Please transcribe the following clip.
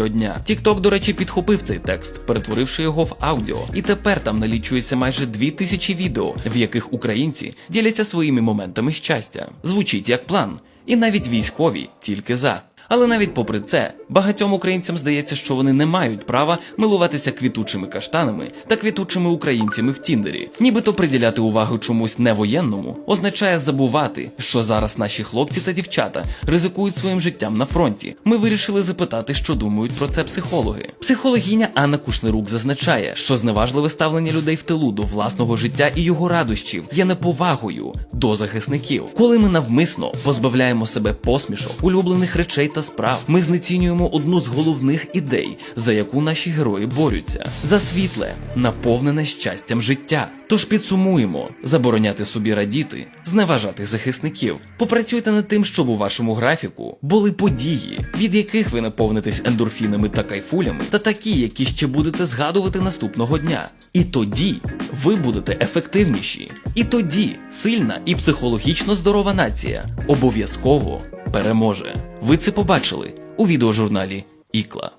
щодня. TikTok, до речі, підхопив цей текст, перетворивши його в аудіо, і тепер там налічується майже дві тисячі відео, в яких українці діляться своїми моментами щастя. Звучить як план, і навіть військові тільки за. Але навіть попри це, багатьом українцям здається, що вони не мають права милуватися квітучими каштанами та квітучими українцями в Тіндері. Нібито приділяти увагу чомусь невоєнному означає забувати, що зараз наші хлопці та дівчата ризикують своїм життям на фронті. Ми вирішили запитати, що думають про це психологи. Психологиня Анна Кушнирук зазначає, що зневажливе ставлення людей в тилу до власного життя і його радощів є неповагою до захисників. Коли ми навмисно позбавляємо себе посмішок, улюблених речей та справ, ми знецінюємо одну з головних ідей, за яку наші герої борються за світле, наповнене щастям життя. Тож підсумуємо: забороняти собі радіти, зневажати захисників. Попрацюйте над тим, щоб у вашому графіку були події, від яких ви наповнитесь ендорфінами та кайфулями, та такі, які ще будете згадувати наступного дня. І тоді ви будете ефективніші. І тоді сильна і психологічно здорова нація обов'язково переможе. Ви це побачили у відеожурналі Ікла.